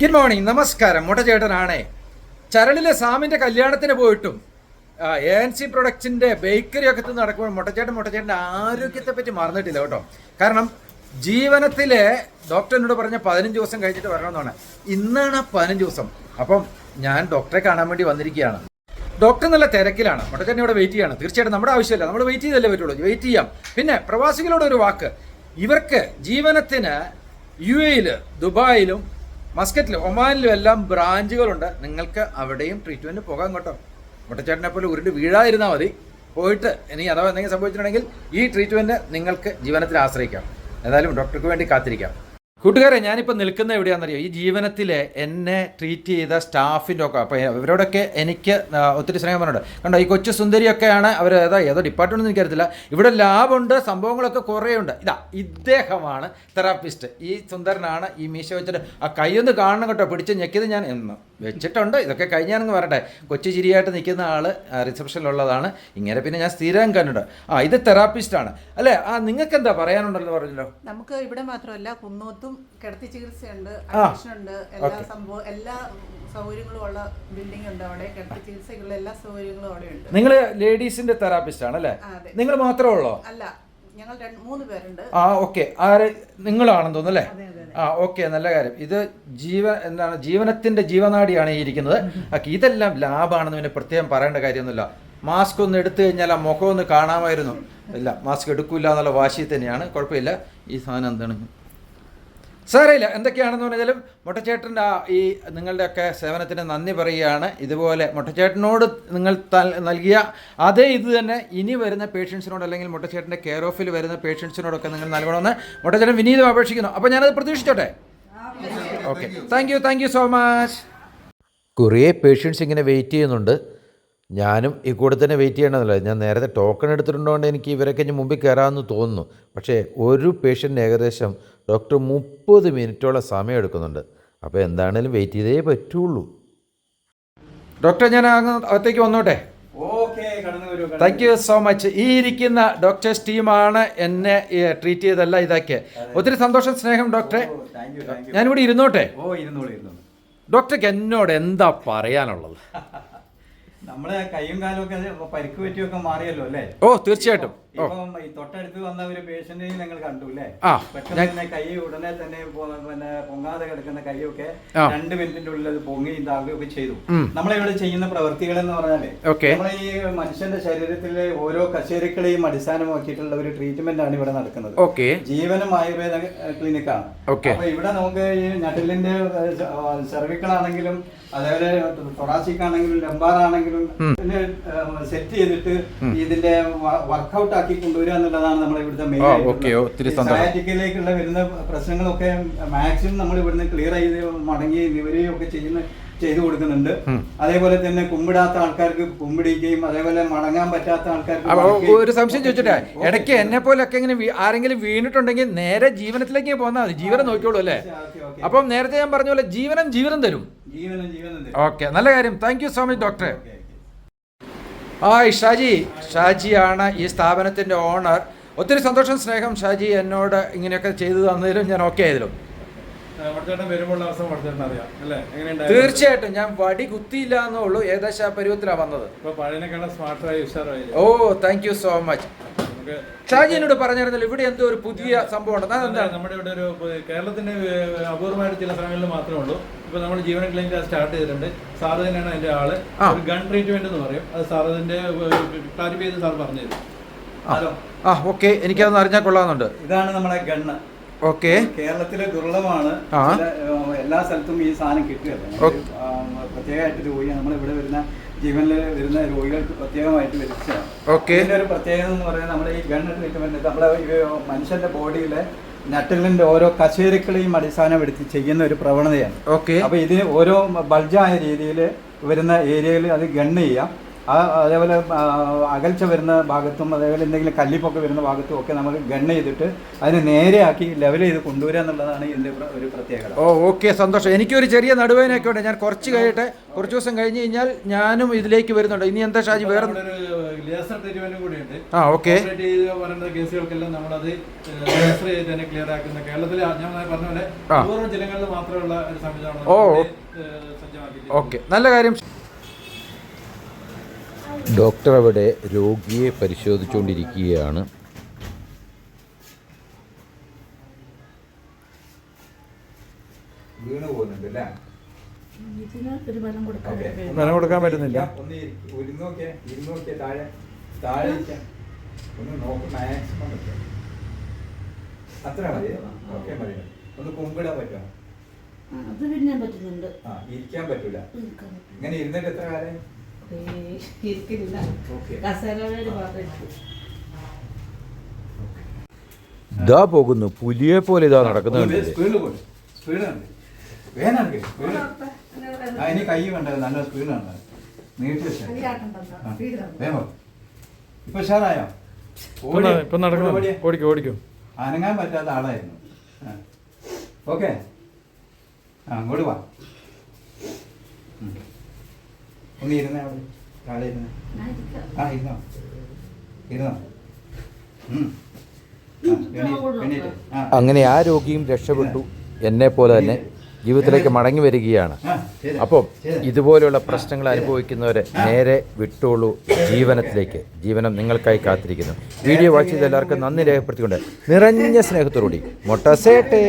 Good morning നമസ്കാരം. മുട്ട മുട്ടചേട്ടനാണേ. ചരളിലെ സാമിന്റെ കല്യാണത്തിന് പോയിട്ടും എ എൻ സി പ്രൊഡക്ട്സിന്റെ ബേക്കറി ഒക്കെ നടക്കുമ്പോൾ മുട്ടച്ചേട്ടൻ മുട്ടച്ചേട്ടന്റെ ആരോഗ്യത്തെ പറ്റി മറന്നിട്ടില്ല കേട്ടോ. കാരണം ജീവനത്തിലെ ഡോക്ടർ എന്നോട് പറഞ്ഞ പതിനഞ്ച് ദിവസം കഴിഞ്ഞിട്ട് വരണമെന്നാണ്. ഇന്നാണ് ആ പതിനഞ്ച് ദിവസം. അപ്പം ഞാൻ ഡോക്ടറെ കാണാൻ വേണ്ടി വന്നിരിക്കുകയാണ്. ഡോക്ടർ നല്ല തിരക്കിലാണ്. മുട്ടച്ചേട്ടൻ ഇവിടെ വെയിറ്റ് ചെയ്യണം. തീർച്ചയായിട്ടും നമ്മുടെ ആവശ്യമില്ല. നമ്മൾ വെയിറ്റ് ചെയ്തല്ലേ പറ്റുള്ളൂ. വെയിറ്റ് ചെയ്യാം. പിന്നെ പ്രവാസികളോട് ഒരു വാക്ക്. ഇവർക്ക് ജീവനത്തിന് യു എയിൽ ദുബായിലും മസ്കറ്റിലും ഒമാനിലും എല്ലാം ബ്രാഞ്ചുകളുണ്ട്. നിങ്ങൾക്ക് അവിടെയും ട്രീറ്റ്മെന്റ് പോകാം കേട്ടോ. മുട്ടച്ചേട്ടനെ പോലെ ഉരുണ്ട് വീഴാതിരുന്നാൽ മതി. പോയിട്ട് ഇനി അഥവാ എന്തെങ്കിലും സംഭവിച്ചിട്ടുണ്ടെങ്കിൽ ഈ ട്രീറ്റ്മെന്റ് നിങ്ങൾക്ക് ജീവനത്തിൽ ആശ്രയിക്കാം. ഏതായാലും ഡോക്ടർക്ക് വേണ്ടി കാത്തിരിക്കാം. കൂട്ടുകാരെ ഞാനിപ്പോൾ നിൽക്കുന്ന എവിടെയാണെന്നറിയോ? ഈ ജീവനത്തിലെ എന്നെ ട്രീറ്റ് ചെയ്ത സ്റ്റാഫിന്റെ ഒക്കെ അപ്പോൾ ഇവരോടൊക്കെ എനിക്ക് ഒത്തിരി സ്നേഹം പറഞ്ഞു കണ്ടോ ഈ കൊച്ചു സുന്ദരിയൊക്കെയാണ് അവർ ഏതാ ഏതോ ഡിപ്പാർട്ട്മെന്റ് എനിക്കറിയത്തില്ല. ഇവിടെ ലാബുണ്ട് സംഭവങ്ങളൊക്കെ കുറേ ഉണ്ട് ഇതാ ഇദ്ദേഹമാണ് തെറാപ്പിസ്റ്റ് ഈ സുന്ദരനാണ് ഈ മീശ വെച്ചിട്ട് ആ കൈയൊന്ന് കാണണം കേട്ടോ പിടിച്ച് ഞെക്കിയത് ഞാൻ എന്ന്. വെച്ചിട്ടുണ്ട്. ഇതൊക്കെ കഴിഞ്ഞാണെന്ന് പറയട്ടെ കൊച്ചു ചിരിയായിട്ട് നിൽക്കുന്ന ആൾ റിസപ്ഷനിലുള്ളതാണ്. ഇങ്ങനെ പിന്നെ ഞാൻ സ്ഥിരം കണ്ടിട്ട്. ആ ഇത് തെറാപ്പിസ്റ്റാണ്. അല്ലേ? ആ നിങ്ങൾക്ക് എന്താ പറയാനുണ്ടല്ലോ പറഞ്ഞല്ലോ? നമുക്ക് ഇവിടെ മാത്രമല്ല കുന്നോത്തും കിടത്തി ചികിത്സയുണ്ട് ഉണ്ട് എല്ലാ സംഭവം എല്ലാ സൗകര്യങ്ങളും ഉള്ള ബിൽഡിംഗ് ഉണ്ട് അവിടെ. കിടത്തി ചികിത്സയ്ക്കുള്ള എല്ലാ സൗകര്യങ്ങളും അവിടെ ഉണ്ട് നിങ്ങൾ ലേഡീസിന്റെ തെറാപ്പിസ്റ്റ് ആണല്ലേ അല്ലേ നിങ്ങൾ മാത്രമേ ഉള്ളോ? അല്ല. ഞങ്ങൾ മൂന്ന് പേരുണ്ട്. ആ ഓക്കെ. ആര്? നിങ്ങളാണെന്ന് തോന്നുന്നു അല്ലേ? ആ ഓക്കെ. നല്ല കാര്യം. ഇത് ജീവ എന്താണ് ജീവനത്തിന്റെ ജീവനാടിയാണ് ഈ ഇരിക്കുന്നത്. ഓക്കെ ഇതെല്ലാം ലാഭാണെന്ന് പിന്നെ പ്രത്യേകം പറയേണ്ട കാര്യമൊന്നുമില്ല. മാസ്ക് ഒന്ന് എടുത്തു കഴിഞ്ഞാൽ ആ മുഖം ഒന്ന് കാണാമായിരുന്നു. ഇല്ല മാസ്ക് എടുക്കില്ല എന്നുള്ള വാശി തന്നെയാണ്. കുഴപ്പമില്ല. ഈ സാധനം എന്താണ്? സാരമില്ല. എന്തൊക്കെയാണെന്ന് പറഞ്ഞാലും മുട്ടച്ചേട്ടന്റെ ആ ഈ നിങ്ങളുടെയൊക്കെ സേവനത്തിന് നന്ദി പറയുകയാണ്. ഇതുപോലെ മുട്ടച്ചേട്ടനോട് നിങ്ങൾ തൽ- നൽകിയ അതേ ഇത് തന്നെ ഇനി വരുന്ന പേഷ്യൻസിനോട് അല്ലെങ്കിൽ മുട്ടച്ചേട്ടന്റെ കെയർ ഓഫിൽ വരുന്ന പേഷ്യൻസിനോടൊക്കെ നിങ്ങൾ നൽകണമെന്ന് മുട്ടച്ചേട്ടൻ വിനീതം അപേക്ഷിക്കുന്നു. അപ്പോൾ ഞാനത് പ്രതീക്ഷിച്ചോട്ടെ? Okay. Thank you thank you so much. കുറേ പേഷ്യൻസ് ഇങ്ങനെ വെയിറ്റ് ചെയ്യുന്നുണ്ട്. ഞാനും ഈ കൂടെ തന്നെ വെയിറ്റ് ചെയ്യണമെന്നല്ല ഞാൻ നേരത്തെ ടോക്കൺ എടുത്തിട്ടുണ്ടോണ്ട് എനിക്ക് ഇവരൊക്കെ ഇനി മുമ്പിൽ കയറാമെന്ന് തോന്നുന്നു. പക്ഷേ ഒരു പേഷ്യന്റിന് ഏകദേശം ഡോക്ടർ മുപ്പത് മിനിറ്റോളം സമയം എടുക്കുന്നുണ്ട് അപ്പോൾ എന്താണേലും വെയിറ്റ് ചെയ്തേ പറ്റുള്ളൂ. ഡോക്ടർ ഞാൻ അങ്ങ് അകത്തേക്ക് വന്നോട്ടെ? താങ്ക് യു സോ മച്ച് ഈ ഇരിക്കുന്ന ഡോക്ടേഴ്സ് ടീമാണ് എന്നെ ട്രീറ്റ് ചെയ്തല്ല ഇതാക്കിയ ഒത്തിരി സന്തോഷം സ്നേഹം ഡോക്ടറെ ഞാനിവിടെ ഇരുന്നോട്ടെ? ഡോക്ടർക്ക് എന്നോട് എന്താ പറയാനുള്ളത്? നമ്മളെ കൈയും കാലും ഒക്കെ പരിക്ക് പറ്റിയൊക്കെ മാറിയല്ലോ അല്ലേ? ഓ തീർച്ചയായിട്ടും. ഇപ്പം തൊട്ടടുത്ത് വന്ന ഒരു പേഷ്യന്റിനെ നിങ്ങൾ കണ്ടു അല്ലേ? പെട്ടെന്ന് തന്നെ കൈ ഉടനെ തന്നെ പിന്നെ പൊങ്ങാതെ കിടക്കുന്ന കൈയൊക്കെ രണ്ട് മിനിറ്റിന്റെ ഉള്ളിൽ അത് പൊങ്ങി ഇതാകുകയൊക്കെ ചെയ്തു. നമ്മളെ നമ്മളിവിടെ ചെയ്യുന്ന പ്രവൃത്തികൾ എന്ന് പറഞ്ഞാൽ നമ്മളെ ഈ മനുഷ്യന്റെ ശരീരത്തിലെ ഓരോ കശേരുക്കളെയും അടിസ്ഥാനമാക്കിയിട്ടുള്ള ഒരു ട്രീറ്റ്മെന്റ് ആണ് ഇവിടെ നടക്കുന്നത്. ഓക്കെ. ജീവനം ആയുർവേദ ക്ലിനിക്കാണ് അപ്പൊ ഇവിടെ നമുക്ക് ഈ നട്ടിലിന്റെ സെർവിക്കൽ ആണെങ്കിലും അതേപോലെ തൊറാസിക് ആണെങ്കിലും ലംബാർ ആണെങ്കിലും സെറ്റ് ചെയ്തിട്ട് ഇതിന്റെ വർക്ക്ഔട്ട് ആക്കി കൊണ്ടുവരിക എന്നുള്ളതാണ് നമ്മൾ ഇവിടുത്തെ മെയിൻ സയാറ്റിക്കയിലേക്കുള്ള വരുന്ന പ്രശ്നങ്ങളൊക്കെ മാക്സിമം നമ്മൾ ഇവിടുന്ന് ക്ലിയർ ചെയ്ത് മടങ്ങി നിവരുകയും ഒക്കെ ചെയ്യുന്ന ചെയ്തു കൊടുക്കുന്നുണ്ട്. അതേപോലെ തന്നെ കുമ്പിടാത്ത ആൾക്കാർക്ക് കുമ്പിടിക്കുകയും അതേപോലെ മടങ്ങാൻ പറ്റാത്ത ആൾക്കാർക്ക് ഒരു സംശയം ചോദിച്ചിട്ടെ. ഇടയ്ക്ക് എന്നെ പോലൊക്കെ ഇങ്ങനെ വീ- ആരെങ്കിലും വീണിട്ടുണ്ടെങ്കിൽ നേരെ ജീവനത്തിലേക്ക് പോന്നാൽ മതി. ജീവനം നോക്കിയോളൂ അല്ലേ. അപ്പം നേരത്തെ ഞാൻ പറഞ്ഞ പോലെ ജീവനം ജീവനം തരും. ഓക്കെ നല്ല കാര്യം. താങ്ക് യു സോ മച്ച് ഡോക്ടറെ ആ ഷാജി ഷാജിയാണ് ഈ സ്ഥാപനത്തിന്റെ ഓണർ ഒത്തിരി സന്തോഷം സ്നേഹം ഷാജി എന്നോട് ഇങ്ങനെയൊക്കെ ചെയ്തു തന്നതിലും ഞാൻ ഓക്കെ ആയതിലും. തീർച്ചയായിട്ടും. ഞാൻ വടി കുത്തിയില്ല എന്നേ ഉള്ളൂ. ഏകദേശം ആ പരുവത്തിലാണ് വന്നത്. ഓ thank you so much Shaji എന്നോട് പറഞ്ഞിരുന്നല്ലോ ഇവിടെ എന്തോ ഒരു പുതിയ സംഭവം ഉണ്ട് അതെന്താണ് നമ്മുടെ ഇവിടെ ഒരു കേരളത്തിന്റെ അപൂർവമായ അപൂർവമായിട്ട് ചില സ്ഥലങ്ങളിൽ മാത്രമേ ഉള്ളൂ. ഇപ്പൊ നമ്മൾ ജീവൻ ക്ലിനിക് സ്റ്റാർട്ട് ചെയ്തിട്ടുണ്ട്. സാറ് തന്നെയാണ് അതിന്റെ ആൾ. ഒരു ഗൺ ട്രീറ്റ്മെന്റ് എന്ന് പറയും. അത് സാർ അതിന്റെ ക്ലാരിഫൈ ചെയ്ത് സാർ പറഞ്ഞു തരും. ഹലോ. ആ ഓക്കെ. എനിക്കതൊന്ന് അറിഞ്ഞാൽ കൊള്ളാമെന്നുണ്ട്. ഇതാണ് നമ്മുടെ ഗണ്ണ്. ഓക്കെ. കേരളത്തിലെ ദുർലഭമാണ് എല്ലാ സ്ഥലത്തും ഈ സാധനം കിട്ടുകയല്ല. പ്രത്യേകമായിട്ട് രോഗി നമ്മൾ ഇവിടെ വരുന്ന ജീവനിൽ വരുന്ന രോഗികൾക്ക് പ്രത്യേകമായിട്ട് ഓക്കെ. ഇതിന്റെ ഒരു പ്രത്യേകത എന്ന് പറയുന്നത് നമ്മുടെ ഈ ഗവൺമെന്റ് ട്രീറ്റ്മെന്റ് നമ്മുടെ മനുഷ്യന്റെ ബോഡിയിലെ നട്ടലിന്റെ ഓരോ കശേരുക്കളെയും അടിസ്ഥാനപ്പെടുത്തി ചെയ്യുന്ന ഒരു പ്രവണതയാണ്. ഓക്കെ. അപ്പൊ ഇതിന് ഓരോ ബൾജായ രീതിയിൽ വരുന്ന ഏരിയയിൽ അത് ഗണ്ണ് ചെയ്യാം. ആ അതേപോലെ അകൽച്ച വരുന്ന ഭാഗത്തും അതേപോലെ എന്തെങ്കിലും കല്ലിപ്പൊക്കെ വരുന്ന ഭാഗത്തും ഒക്കെ നമ്മൾ ഗണ്ണ് ചെയ്തിട്ട് അതിനെ നേരെയാക്കി ലെവൽ ചെയ്ത് കൊണ്ടുവരിക എന്നുള്ളതാണ് ഇതിന്റെ ഒരു പ്രത്യേകത. ഓ ഓക്കെ സന്തോഷം. എനിക്കൊരു ചെറിയ നടുവേനൊക്കെ ഉണ്ട്. ഞാൻ കുറച്ച് കഴിയട്ടെ കുറച്ച് ദിവസം കഴിഞ്ഞ് കഴിഞ്ഞാൽ ഞാനും ഇതിലേക്ക് വരുന്നുണ്ട്. ഇനി എന്താ ഷാജി വേറെ ഒരു ലേസർ ട്രീറ്റ്മെന്റ് കൂടിയുണ്ട്. ആ ഓക്കെ. പറയുന്ന കേസുകൾക്കെല്ലാം നമ്മളത് ലേസർ ചെയ്ത് തന്നെ ക്ലിയർ ആക്കുന്ന കേരളത്തിലെ ഞാൻ പറഞ്ഞ പോലെ ജില്ലകളിൽ മാത്രമുള്ള ഒരു സംവിധാനം ഓ. ഓക്കെ. നല്ല കാര്യം. ഡോക്ടർ അവിടെ രോഗിയെ പരിശോധിച്ചുകൊണ്ടിരിക്കുകയാണ് ബലം കൊടുക്കാൻ പറ്റുന്നില്ല. അത്ര മതി. ഓക്കെ മതി. ഒന്ന് കുമ്പിടാൻ പറ്റുമോ? അത് പിന്നെ പറ്റുന്നുണ്ട്. ആ ഇരിക്കാൻ പറ്റൂല. ഇങ്ങനെ ഇരുന്നിട്ട് എത്ര കാലം? ഇരിക്കില്ല കസേരയുടെ. ഇതാ പോകുന്നു. പുലിയെ പോലെ ഇതാ നടക്കുന്നുണ്ട് ഇനി കൈ വേണ്ട. നല്ല സ്പീഡാണ് നീട്ടി ഇപ്പൊ ഉഷാറായോ? ഇപ്പൊ നടക്കുന്നു ഓടി. ഓടിക്കും ഓടിക്കും. അനങ്ങാൻ പറ്റാത്ത ആളായിരുന്നു. ഓക്കെ ആ അങ്ങോട്ട് വാ. ഒന്ന് ഇരുന്നേ അവിടെ താഴെ ഇരുന്നേ. ആ ഇരുന്നോ ഇരുന്നോ. അങ്ങനെ ആ രോഗിയും രക്ഷപ്പെട്ടു. എന്നെ പോലെ തന്നെ ജീവിതത്തിലേക്ക് മടങ്ങി വരികയാണ്. അപ്പം ഇതുപോലെയുള്ള പ്രശ്നങ്ങൾ അനുഭവിക്കുന്നവരെ നേരെ വിട്ടോളൂ ജീവനത്തിലേക്ക്. ജീവനം നിങ്ങൾക്കായി കാത്തിരിക്കുന്നു. വീഡിയോ വാച്ച് ചെയ്ത എല്ലാവർക്കും നന്ദി രേഖപ്പെടുത്തിക്കൊണ്ട് നിറഞ്ഞ സ്നേഹത്തോടുകൂടി. മൊട്ടസേട്ടേ